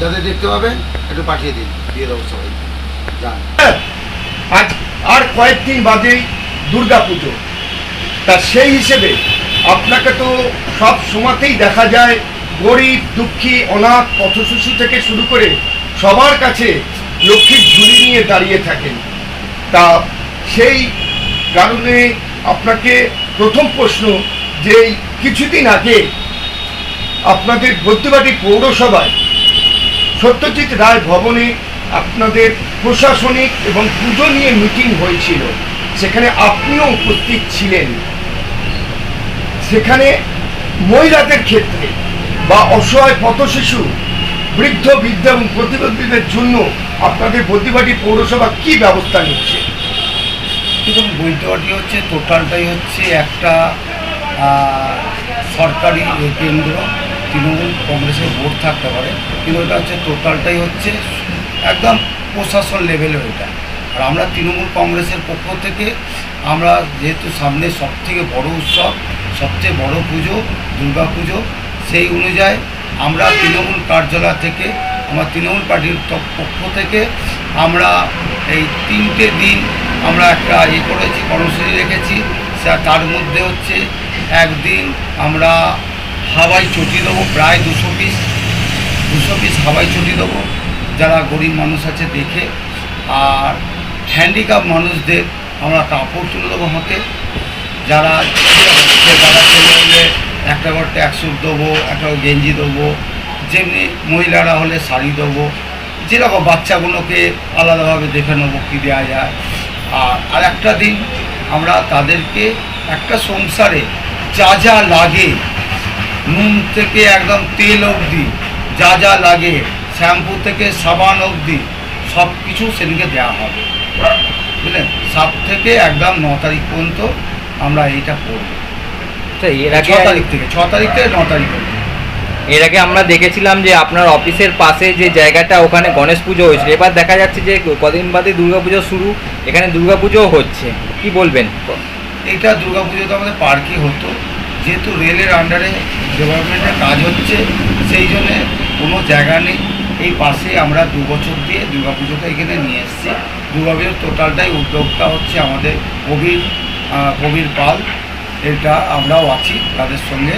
যাদের দেখতে পাবেন, একটু পাঠিয়ে দিন। দিয়ে দেবো সবাই যান। আজ আর কয়েকদিন বাদেই দুর্গা পুজো তা সেই হিসেবে আপনাকে তো সব সময়তেই দেখা যায়, গরিব, দুঃখী, অনাথ, পথশিশু থেকে শুরু করে সবার কাছে লক্ষ্মীর ঝুলি নিয়ে দাঁড়িয়ে থাকেন। তা সেই কারণে আপনাকে প্রথম প্রশ্ন যে কিছুদিন আগে আপনাদের বদ্যবাটি পৌরসভায় সত্যজিৎ রায় ভবনে আপনাদের প্রশাসনিক এবং পুজো নিয়ে মিটিং হয়েছিল। সেখানে আপনিও উপস্থিত ছিলেন। সেখানে মহিলাদের ক্ষেত্রে বা অসহায় পথশিশু, বৃদ্ধ বৃদ্ধ এবং প্রতিবন্ধীদের জন্য আপনাদের বদ্যিবাটি পৌরসভা কি ব্যবস্থা নিচ্ছে? বৈঠকটি হচ্ছে টোটালটাই হচ্ছে একটা সরকারি কেন্দ্র। তৃণমূল কংগ্রেসের ভোট থাকতে পারে, কিন্তু ওটা হচ্ছে টোটালটাই হচ্ছে একদম প্রশাসন লেভেলের ওইটা আর আমরা তৃণমূল কংগ্রেসের পক্ষ থেকে আমরা যেহেতু সামনে সব থেকে বড় উৎসব, সবচেয়ে বড় পুজো, দুর্গা পুজো, সেই অনুযায়ী আমরা তৃণমূল কার্যালয় থেকে, আমার তৃণমূল পার্টির পক্ষ থেকে আমরা এই তিনটে দিন আমরা একটা ইয়ে করেছি, কর্মসূচি রেখেছি তার মধ্যে হচ্ছে একদিন আমরা হাওয়াই চটি দেবো, প্রায় দুশো পিস দুশো পিস হাওয়াই চটি দেবো। যারা গরিব মানুষ আছে, দেখে। আর হ্যান্ডিক্যাপ মানুষদের আমরা কাপড় তুলে দেবো হাতে। যারা যারা ছেলে হলে একটা করে ট্যাক্সুট দেবো, একটা গেঞ্জি দেবো, যেমনি মহিলারা হলে শাড়ি দেবো, যেরকম বাচ্চাগুলোকে আলাদাভাবে দেখে নেব কী দেওয়া যায়। আর আর একটা দিন আমরা তাদেরকে একটা সংসারে যা যা লাগে নুন থেকে একদম তেল অবধি যা যা লাগে শ্যাম্পু থেকে সাবান অবধি সব কিছু সেদিকে দেওয়া হবে। বুঝলেন? সাত থেকে একদম ন তারিখ পর্যন্ত আমরা এইটা করব। এর ছ তারিখ থেকে ছ তারিখ থেকে ন তারিখ পর্যন্ত। এর আগে আমরা দেখেছিলাম যে আপনার অফিসের পাশে যে জায়গাটা ওখানে গণেশ পুজো হয়েছিল। এবার দেখা যাচ্ছে যে কদিন বাদে দুর্গাপুজো শুরু এখানে দুর্গাপুজোও হচ্ছে। কি বলবেন? এইটা দুর্গা পুজোতে আমাদের পার্কই হতো। যেহেতু রেলের আন্ডারে ডেভেলপমেন্টের কাজ হচ্ছে, সেই জন্যে কোনো জায়গা নেই। এই পাশে আমরা দু বছর দিয়ে দুর্গা পুজোটা এখানে নিয়ে এসেছি। দুর্গা পুজোর টোটালটাই উদ্যোগটা হচ্ছে আমাদের কবির কবির পাল। এটা আমরাও আছি তাদের সঙ্গে।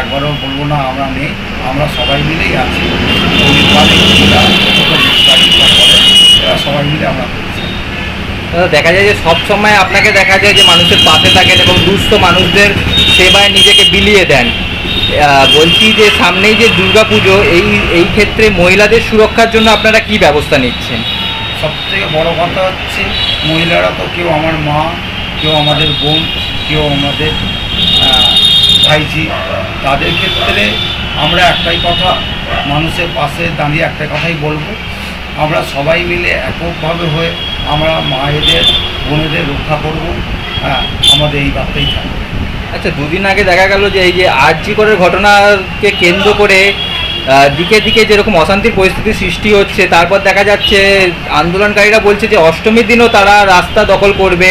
একবারও বলব না, আমরা নেই। আমরা সবাই মিলেই আছি কবির পাল এরা গাড়িটা করে এরা সবাই মিলে আমরা করছি দাদা, দেখা যায় যে সব সময় আপনাকে দেখা যায় যে মানুষের পাশে থাকেন এবং দুস্থ মানুষদের সেবায় নিজেকে বিলিয়ে দেন। বলছি যে সামনেই যে দুর্গাপুজো, এই এই ক্ষেত্রে মহিলাদের সুরক্ষার জন্য আপনারা কি ব্যবস্থা নিচ্ছেন? সব থেকে বড় কথা হচ্ছে, মহিলারা তো কেউ আমার মা, কেউ আমাদের বোন, কেউ আমাদের ভাইজি তাদের ক্ষেত্রে আমরা একটাই কথা, মানুষের পাশে দাঁড়িয়ে একটা কথাই বলব। আমরা সবাই মিলে এককভাবে হয়ে আমরা মায়েদের বোনেদের রক্ষা করব। হ্যাঁ আমাদের এই বার্তাই থাকবে। আচ্ছা দুদিন আগে দেখা গেল যে এই যে আরজি করের ঘটনাকে কেন্দ্র করে দিকে দিকে যেরকম অশান্তির পরিস্থিতি সৃষ্টি হচ্ছে তারপর দেখা যাচ্ছে আন্দোলনকারীরা বলছে যে অষ্টমীর দিনও তারা রাস্তা দখল করবে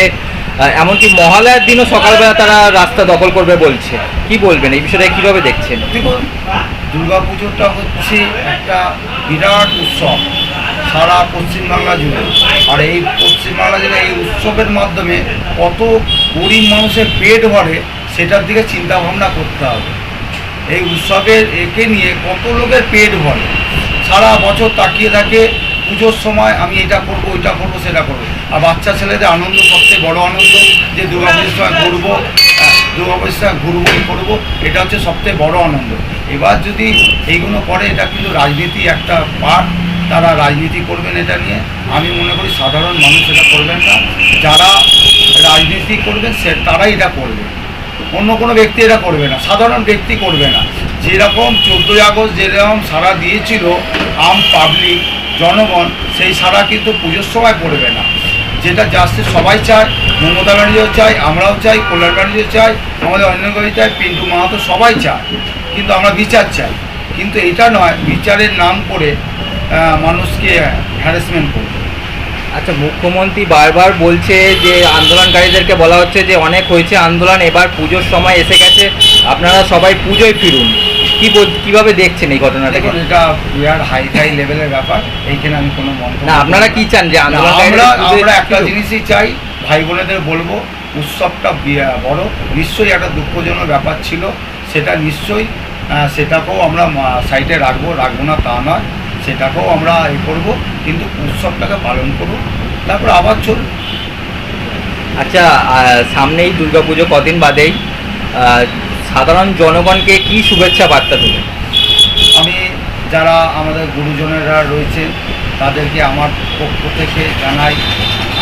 এমনকি মহালয়ার দিনও সকালবেলা তারা রাস্তা দখল করবে বলছে। কি বলবেন? এই বিষয়টা কীভাবে দেখছেন? দেখুন দুর্গা পুজোটা হচ্ছে একটা বিরাট উৎসব। সারা পশ্চিমবাংলা জুড়ে। আর এই পশ্চিমবাংলা জুড়ে এই উৎসবের মাধ্যমে কত গরিব মানুষের পেট ভরে সেটার দিকে চিন্তা ভাবনা করতে হবে। এই উৎসবের একে নিয়ে কত লোকের পেট ভরে। সারা বছর তাকিয়ে থাকে পুজোর সময় আমি এটা করব ওইটা করব সেটা করব। আর বাচ্চা ছেলেদের আনন্দ সবচেয়ে বড় আনন্দ যে দুর্গা পুজোর সময় ঘুরবো হ্যাঁ, দুর্গা পুজোর সময় ঘুরবো করব এটা হচ্ছে সবচেয়ে বড় আনন্দ। এবার যদি এইগুলো করে এটা কিন্তু রাজনীতি একটা পার্ট তারা রাজনীতি করবেন এটা নিয়ে? আমি মনে করি সাধারণ মানুষ এটা করবেন না। যারা রাজনীতি করবেন, সে তারাই এটা করবে। অন্য কোনো ব্যক্তি এটা করবে না। সাধারণ ব্যক্তি করবে না। যেরকম চোদ্দোই আগস্ট যেরকম সারা দিয়েছিল আম পাবলিক জনগণ, সেই সারা কিন্তু পুজোর সময় পড়বে না। যেটা জাস্ট সবাই চায়, মমতা ব্যানার্জিও চাই আমরাও চাই, কল্যাণ ব্যানার্জিও চাই আমাদের অন্যগরী চাই পিন্টু মাহাতো সবাই চায়। কিন্তু আমরা বিচার চাই। কিন্তু এটা নয়, বিচারের নাম করে মানুষকে হ্যারাসমেন্ট করবে। আচ্ছা মুখ্যমন্ত্রী বারবার বলছে যে আন্দোলনকারীদেরকে বলা হচ্ছে যে অনেক হয়েছে আন্দোলন এবার পুজোর সময় এসে গেছে আপনারা সবাই পুজোয় ফিরুন। কি কীভাবে দেখছেন এই ঘটনাটাকে দেখুন এটা বিরাট হাই ফাই লেভেলের ব্যাপার এইখানে আমি কোনো না আপনারা কি চান যে আমরা আমরা একটা জিনিসই চাই ভাই বোনেদের বলব উৎসবটা বড়। নিশ্চয়ই একটা দুঃখজনক ব্যাপার ছিল সেটা নিশ্চয়ই সেটাকেও আমরা সাইডে রাখব রাখব না তা নয়। সেটাকেও আমরা এ করব কিন্তু উৎসবটাকে পালন করব। তারপর আবার চলুন আচ্ছা সামনেই দুর্গাপুজো কদিন বাদেই। সাধারণ জনগণকে কি শুভেচ্ছা বার্তা দেবে আমি যারা আমাদের গুরুজনেরা রয়েছে তাদেরকে আমার পক্ষ থেকে জানাই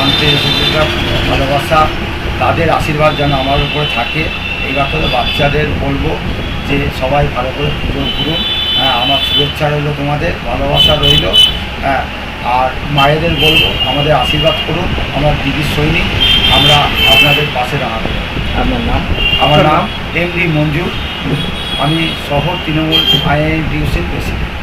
আন্তরিকতা ভালোবাসা। তাদের আশীর্বাদ যেন আমার উপরে থাকে। এই ব্যাপারে বাচ্চাদের বলব যে সবাই ভালো করে পুজো ঘুরুন হ্যাঁ আমার শুভেচ্ছা রইল তোমাদের ভালোবাসা রইল হ্যাঁ আর মায়েদের বলব আমাদের আশীর্বাদ করুন আমার দিদির সৈনিক আমরা আপনাদের পাশে দাঁড়াবো। আপনার নাম? আমার নাম এম ডি মঞ্জু আমি শহর তৃণমূল আইএনটিউসির প্রেসিডেন্ট।